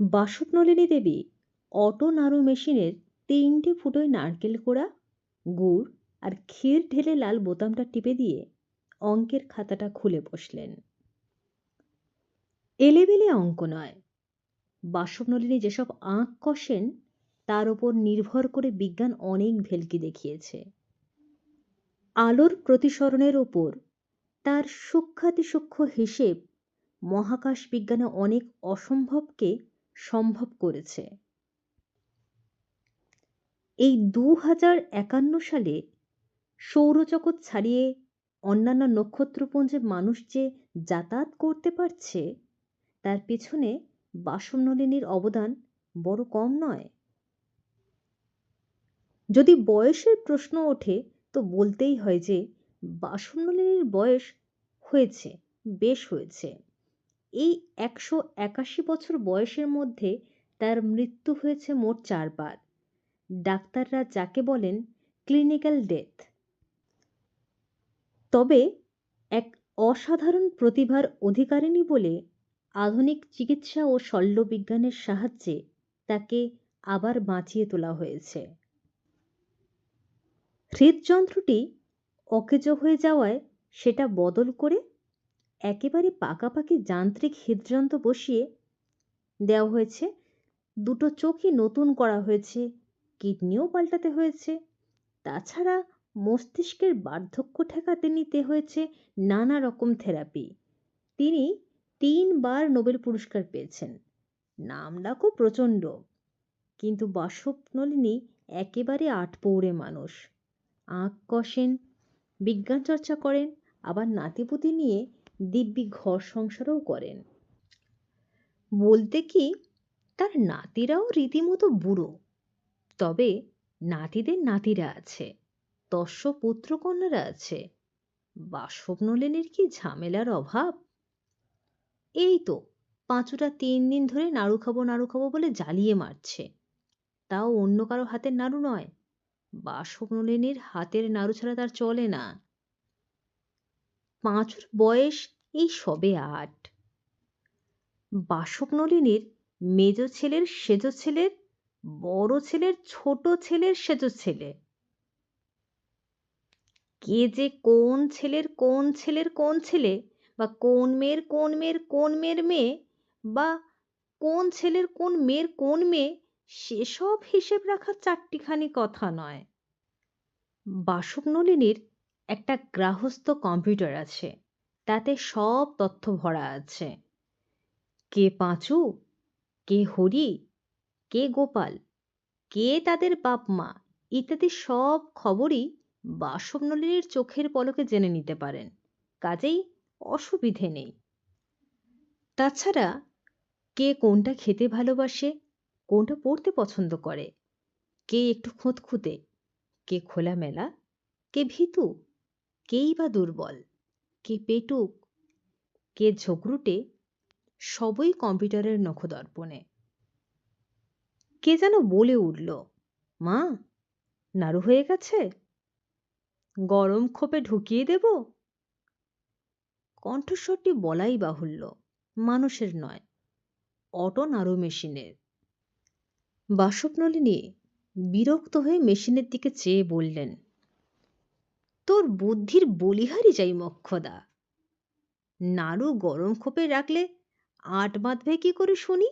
বাসুকনলিনী দেবী auto নাড়ু মেশিনের তিনটে ফুটোয় নারকেল কোড়া, গুড় আর ক্ষীর ঢেলে লাল বোতামটা টিপে দিয়ে অঙ্কের খাতাটা খুলে বসলেন। এলেবেলে অঙ্ক নয়। বাসবনলিনী যেসব আঁক কষেন, তার ওপর নির্ভর করে বিজ্ঞান অনেক ভেলকি দেখিয়েছে। আলোর প্রতিসরণের ওপর তার সূক্ষ্মাতিসূক্ষ্ম হিসেব মহাকাশ বিজ্ঞানে অনেক অসম্ভবকে সম্ভব করেছে। এই দু একান্ন সালে সৌরজগৎ ছাড়িয়ে অন্যান্য নক্ষত্রপুঞ্জে মানুষ যে যাতায়াত করতে পারছে, তার পেছনে বাসমনলিনীর অবদান বড় কম নয়। যদি বয়সের প্রশ্ন ওঠে, তো বলতেই হয় যে বাসমনলিনীর বয়স হয়েছে, বেশ হয়েছে। এই একশো একাশি বছর বয়সের মধ্যে তার মৃত্যু হয়েছে মোট চারবার। ডাক্তাররা যাকে বলেন ক্লিনিক্যাল ডেথ তবে এক অসাধারণ প্রতিভার অধিকারিণী বলে আধুনিক চিকিৎসা ও শল্যবিজ্ঞানের সাহায্যে তাকে আবার বাঁচিয়ে তোলা হয়েছে। হৃদযন্ত্রটি অকেজো হয়ে যাওয়ায় সেটা বদল করে একেবারে পাকাপাকি যান্ত্রিক হৃদযন্ত্র বসিয়ে দেওয়া হয়েছে। দুটো চোখই নতুন করা হয়েছে, কিডনিও পাল্টাতে হয়েছে। তাছাড়া মস্তিষ্কের বার্ধক্য ঠেকাতে নিতে হয়েছে নানা রকম থেরাপি। তিনি তিনবার নোবেল পুরস্কার পেয়েছেন। নাম ডাকও প্রচণ্ড। কিন্তু বাসবনলিনী একেবারে আটপৌরে মানুষ। আঁক কষেন বিজ্ঞান চর্চা করেন, আবার নাতিপুতি নিয়ে দিব্যি ঘর সংসারও করেন। বলতে কি, তার নাতিরাও রীতিমতো বুড়ো। তবে নাতিদের নাতিরা আছে, তস্য পুত্রকন্যারা আছে। বাসবনলিনীর কি ঝামেলার অভাব? এই তো পাঁচুটা তিন দিন ধরে নাড়ু খাব নাড়ু খাব বলে জ্বালিয়ে মারছে। তাও অন্য কারও হাতের নাড়ু নয়। বাসবনলিনীর হাতের নাড়ু ছাড়া তার চলে না। পাঁচুর বয়স, এই সবে আট। বাসবনলিনীর মেজ ছেলের সেজ ছেলের বড় ছেলের ছোট ছেলের সেজ ছেলে। কে যে কোন ছেলের কোন ছেলের কোন ছেলে বা কোন মেয়ের কোন মেয়ের কোন মেয়ের মেয়ে বা কোন ছেলের কোন মেয়ের কোন মেয়ে, সেসব হিসেব রাখার চারটিখানি কথা নয়। বাসবনলিনীর একটা গ্রাহস্থ কম্পিউটার আছে। তাতে সব তথ্য ভরা আছে। কে পাঁচু? কে হরি? কে গোপাল? কে তাদের বাপ মা? ইত্যাদি সব খবরই বাসবনলিনীর চোখের পলকে জেনে নিতে পারেন। কাজেই অসুবিধে নেই। তাছাড়া কে কোনটা খেতে ভালোবাসে, কোনটা পড়তে পছন্দ করে? কে একটু খুঁতখুঁতে? কে খোলামেলা? কে ভীতু? কেই বা দুর্বল? কে পেটুক? কে ঝগড়ুটে? সবই কম্পিউটারের নখদর্পণে। কে যেন বলে উঠল, মা, নাড়ু হয়ে গেছে? গরম খোপে ঢুকিয়ে দেব? কণ্ঠস্বরটি বলাই বাহুল্য, মানুষের নয়, অটো নাড়ু মেশিনের। বাসবনলিনী বিরক্ত হয়ে মেশিনের দিকে চেয়ে বললেন তোর বুদ্ধির বলিহারি যাই মক্ষদা। নাড়ু গরম খোপে রাখলে আট বাঁধবে কি করে শুনি?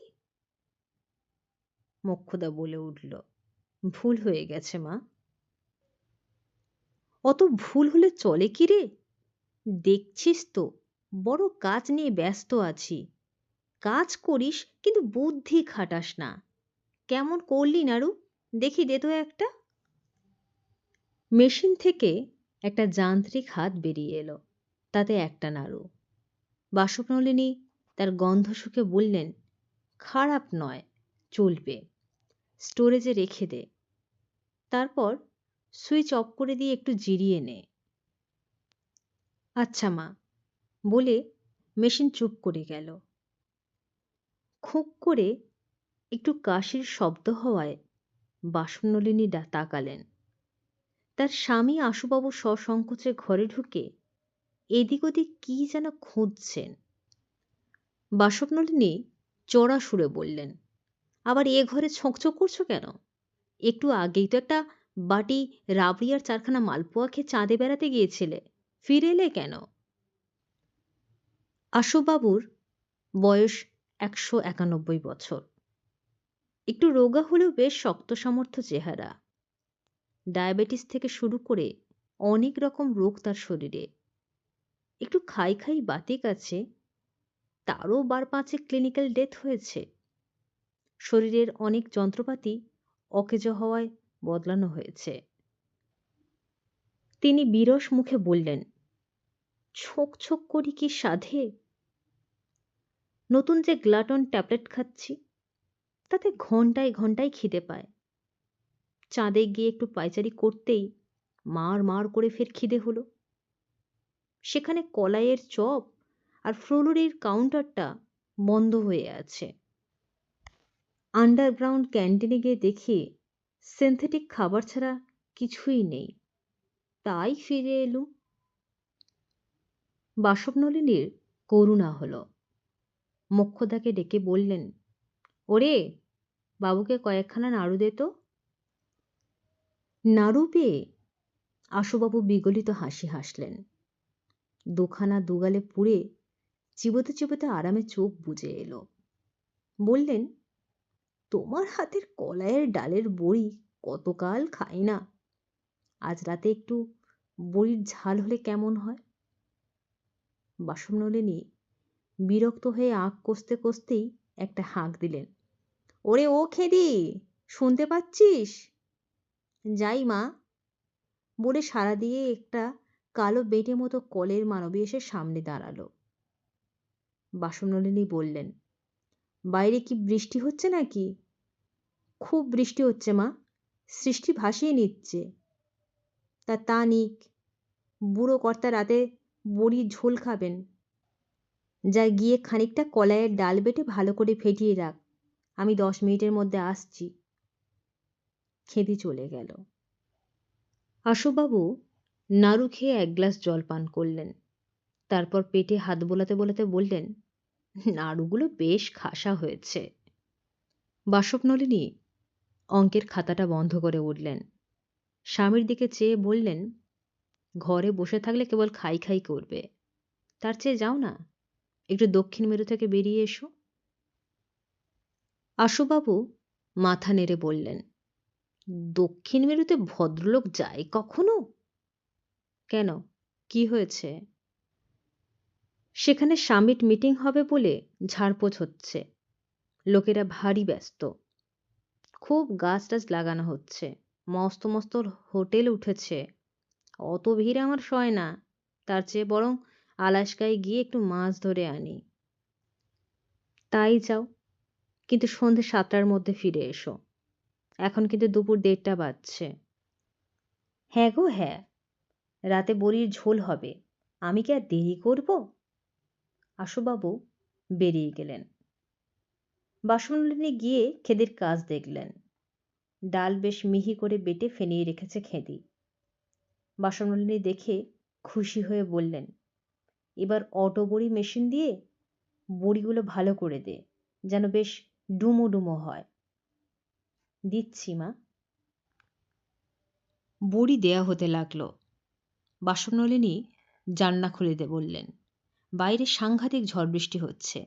মক্ষদা বলে উঠল, ভুল হয়ে গেছে মা। অত ভুল হলে চলে কি রে? দেখছিস তো, বড় কাজ নিয়ে ব্যস্ত আছি। কাজ করিস কিন্তু বুদ্ধি খাটাস না। কেমন করলি নাড়ু? দেখি দে তো একটা। মেশিন থেকে একটা যান্ত্রিক হাত বেরিয়ে এলো, তাতে একটা নাড়ু। বাসবনলিনী তার গন্ধ শুকে বললেন, খারাপ নয়, চলবে। স্টোরেজে রেখে দে। তারপর সুইচ অফ করে দিয়ে একটু জিরিয়ে নে। আচ্ছা মা, বলে মেশিন চুপ করে গেল। খুব করে একটু কাশির শব্দ হওয়ায় বাসনলিনী তাকালেন। তার স্বামী আশুবাবু সসংকোচে ঘরে ঢুকে এদিক ওদিক কি যেন খুঁজছেন। বাসবনলিনী চড়া সুরে বললেন, আবার এ ঘরে ছোঁকছোঁক করছ কেন? একটু আগেই তো একটা বাটি রাবড়ি আর চারখানা মালপোয়া খেয়ে চাঁদে বেড়াতে গিয়েছিলে, ফিরে এলে কেন? আশুবাবুর বয়স একশো একানব্বই বছর। একটু রোগা হলেও বেশ শক্ত সামর্থ্য চেহারা। ডায়াবেটিস থেকে শুরু করে অনেক রকম রোগ তার শরীরে। একটু খাই খাই বাতিক আছে, তারও বার পাঁচে ক্লিনিক্যাল ডেথ হয়েছে। শরীরের অনেক যন্ত্রপাতি অকেজ হওয়ায় বদলানো হয়েছে। তিনি বিরস মুখে বললেন, ছোক ছোক করি কি সাধে? নতুন যে গ্লাটন ট্যাবলেট খাচ্ছি, তাতে ঘন্টায় ঘন্টায় খিদে পায়। চাঁদে গিয়ে একটু পায়চারি করতেই মার মার করে ফের খিদে হলো। সেখানে কলাইয়ের চপ আর ফ্লোরির কাউন্টারটা বন্ধ হয়ে আছে। আন্ডারগ্রাউন্ড ক্যান্টিনে গিয়ে দেখি সিনথেটিক খাবার ছাড়া কিছুই নেই। তাই ফিরে এলুম। বাসবনলিনীর করুণা হলো। মোক্ষদাকে ডেকে বললেন, ওরে, বাবুকে কয়েকখানা নাড়ু দে তো। নাড়ু পেয়ে আশুবাবু বিগলিত হাসি হাসলেন। দুখানা দুগালে পুড়ে চিবোতে চিবোতে আরামে চোখ বুজে এলো। বললেন, তোমার হাতের কলাইয়ের ডালের বড়ি কতকাল খাই না? আজ রাতে একটু বড়ির ঝাল হলে কেমন হয়? বাসনলিনী বিরক্ত হয়ে আঁক কষতে কষতেই একটা হাঁক দিলেন, ওরে ও খেদি, শুনতে পাচ্ছিস? যাই মা। বলে সারা দিয়ে একটা কালো বেটে মতো কলের মানবী এসে সামনে দাঁড়াল। বাসনলিনী বললেন, বাইরে কি বৃষ্টি হচ্ছে নাকি? খুব বৃষ্টি হচ্ছে মা, সৃষ্টি ভাসিয়ে নিচ্ছে। তা তা নিক, বুড়ো কর্তা রাতে বড়ির ঝোল খাবেন। যা গিয়ে খানিকটা কলাইয়ের ডাল বেটে ভালো করে ফেটিয়ে রাখ, আমি দশ মিনিটের মধ্যে আসছি। খেদি চলে গেল। আশুবাবু নাড়ু খেয়ে এক গ্লাস জল পান করলেন। তারপর পেটে হাত বোলাতে বোলাতে বললেন, নাড়ুগুলো বেশ খাসা হয়েছে। বাসবনলিনী অঙ্কের খাতাটা বন্ধ করে উঠলেন। স্বামীর দিকে চেয়ে বললেন, ঘরে বসে থাকলে কেবল খাই খাই করবে। তার চেয়ে যাও না, একটু দক্ষিণ মেরু থেকে বেরিয়ে এসো। আশুবাবু মাথা নেড়ে বললেন দক্ষিণ মেরুতে ভদ্রলোক যায় কখনো? কেন? কি হয়েছে? সেখানে সামিট মিটিং হবে বলে ঝাড়পোছ হচ্ছে। লোকেরা ভারী ব্যস্ত। খুব গাছ টাছ লাগানো হচ্ছে। মস্ত মস্ত হোটেল উঠেছে। অত ভিড় আমার সয় না। তার চেয়ে বরং আলাস্কায় গিয়ে একটু মাছ ধরে আনি। তাই যাও। কিন্তু সন্ধে সাতটার মধ্যে ফিরে এসো। এখন কিন্তু দুপুর দেড়টা বাজছে। হ্যাঁ গো হ্যাঁ। রাতে বড়ির ঝোল হবে। আমি কি আর দেরি করব? আশুবাবু বেরিয়ে গেলেন। বাসনলিনে গিয়ে খেদির কাজ দেখলেন। ডাল বেশ মিহি করে বেটে ফেনিয়ে রেখেছে খেদি। বাসনলিনী দেখে খুশি হয়ে বললেন, এবার অটো বড়ি মেশিন দিয়ে বড়িগুলো ভালো করে দে, যেন বেশ ডুমো ডুমো হয়। দিচ্ছি, মা। বড়ি দেয়া হতে লাগল। বাসনলিনী জান্না খুলে দে, বললেন, বাইরে সাংঘাতিক ঝড় বৃষ্টি হচ্ছে।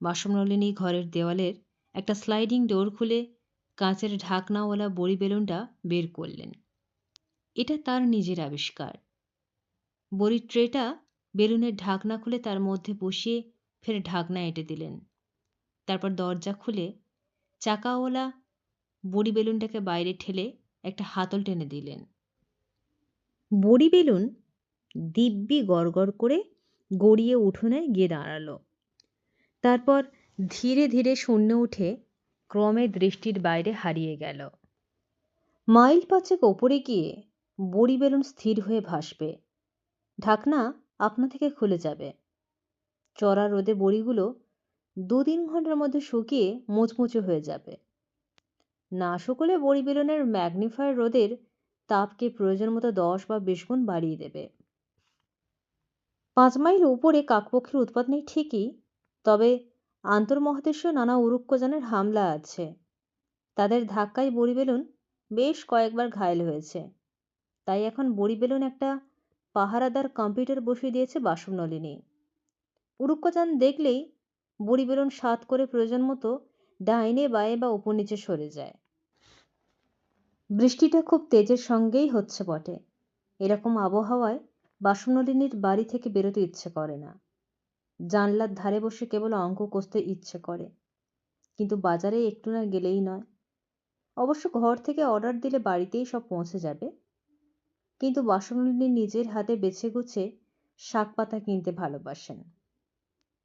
বাসনলিনী ঘরের দেওয়ালের একটা স্লাইডিং ডোর খুলে কাঁচের ঢাকনাওয়ালা বড়ি বেলুনটা বের করলেন। এটা তার নিজের আবিষ্কার। বড়ির ট্রেটা বেলুনের ঢাকনা খুলে তার মধ্যে বসিয়ে ফের ঢাকনা এঁটে দিলেন। তারপর দরজা খুলে চাকাওয়ালা বড়ি বেলুনটাকে বাইরে ঠেলে একটা হাতল টেনে দিলেন। বড়ি বেলুন দিব্যি গড় করে গড়িয়ে উঠোনে গিয়ে দাঁড়াল। তারপর ধীরে ধীরে শূন্য উঠে ক্রমে দৃষ্টির বাইরে হারিয়ে গেল। মাইল পাঁচেক ওপরে গিয়ে বড়ি বেলুন স্থির হয়ে ভাসবে। ঢাকনা আপনা থেকে খুলে যাবে। চড়া রোদে বড়িগুলো দু তিন ঘণ্টার মধ্যে শুকিয়ে মুচমুচে হয়ে যাবে। না শুকলে বড়ি বেলুনের ম্যাগনিফায়ার রোদের তাপকে প্রয়োজন মতো দশ বা বিশ গুণ বাড়িয়ে দেবে। পাঁচ মাইল উপরে কাকপক্ষীর উৎপাত নেই ঠিকই, তবে আন্তর্মহাদেশীয় নানা উড়ুক্কযানের হামলা আছে। তাদের ধাক্কায় বড়ি বেলুন বেশ কয়েকবার ঘায়েল হয়েছে। তাই এখন বড়ি বেলুন একটা পাহারাদার কম্পিউটার বসিয়ে দিয়েছে বাসনলিনী। উড়ুক্কযান দেখলেই বড়ি বেলুন সাত করে প্রয়োজন মতো ডাইনে, বায়ে বা ওপর নিচে সরে যায়। বৃষ্টিটা খুব তেজের সঙ্গেই হচ্ছে বটে। এরকম আবহাওয়ায় বাসনলিনীর বাড়ি থেকে বেরোতে ইচ্ছে করে না। জানলার ধারে বসে কেবল অঙ্ক কষতে ইচ্ছে করে। কিন্তু বাজারে একটু না গেলেই নয়। অবশ্য ঘর থেকে অর্ডার দিলে বাড়িতেই সব পৌঁছে যাবে। কিন্তু বাসনলিনী নিজের হাতে বেছে গুছে শাক পাতা কিনতে ভালোবাসেন।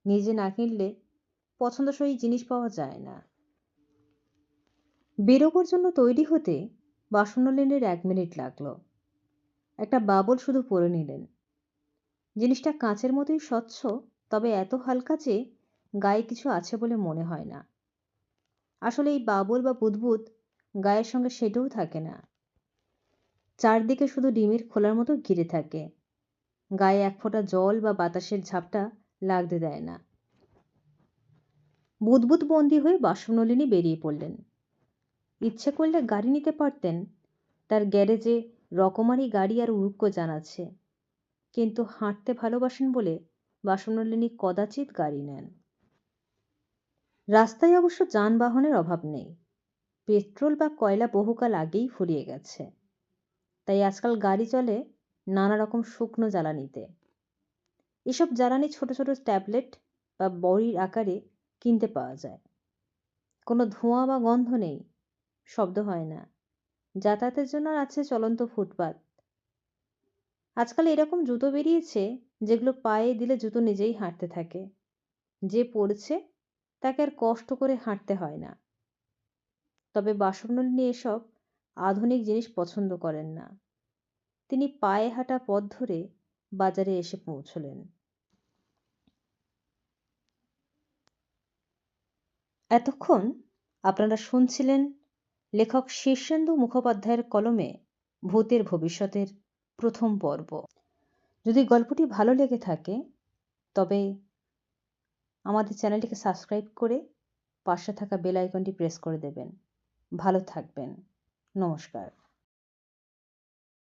নিজে না কিনলে পছন্দসই জিনিস পাওয়া যায় না। বেরোবার জন্য তৈরি হতে বাসনলিনের এক মিনিট লাগল। একটা বাবল শুধু পরে নিলেন। জিনিসটা কাঁচের মতোই স্বচ্ছ, তবে এত হালকা যে গায়ে কিছু আছে বলে মনে হয় না। আসলে এই বাবল বা বুদবুদ গায়ের সঙ্গে সেটাও থাকে না। চারদিকে শুধু ডিমের খোলার মতো ঘিরে থাকে। গায়ে এক ফোঁটা জল বা বাতাসের ঝাপটা লাগতে দেয় না। বুদবুদ বন্দি হয়ে বাসনলিনী বেরিয়ে পড়লেন। ইচ্ছে করলে গাড়ি নিতে পারতেন, তার গ্যারেজে রকমারি গাড়ি আর উড়ুক্ক জানাচ্ছে। কিন্তু হাঁটতে ভালোবাসেন বলে বাসনলিনী কদাচিৎ গাড়ি নেন। রাস্তায় অবশ্য যানবাহনের অভাব নেই। পেট্রোল বা কয়লা বহুকাল আগেই ফুরিয়ে গেছে। তাই আজকাল গাড়ি চলে নানা রকম শুকনো জ্বালানিতে। এসব জ্বালানি ছোট ছোট ট্যাবলেট বা বড়ির আকারে কিনতে পাওয়া যায়। কোনো ধোঁয়া বা গন্ধ নেই, শব্দ হয় না। যাতায়াতের জন্য আছে চলন্ত ফুটপাত। আজকাল এরকম জুতো বেরিয়েছে যেগুলো পায়ে দিলে জুতো নিজেই হাঁটতে থাকে। যে পড়ছে তাকে আর কষ্ট করে হাঁটতে হয় না। তবে বাসনলিনী এসব আধুনিক জিনিস পছন্দ করেন না। তিনি পায়ে হাঁটা পথ ধরে বাজারে এসে পৌঁছলেন। এতক্ষণ আপনারা শুনছিলেন লেখক শীর্ষেন্দু মুখোপাধ্যায়ের কলমে ভূতের ভবিষ্যতের প্রথম পর্ব। যদি গল্পটি ভালো লেগে থাকে, তবে আমাদের চ্যানেলটিকে সাবস্ক্রাইব করে পাশে থাকা বেল আইকনটি প্রেস করে দেবেন। ভালো থাকবেন। নমস্কার।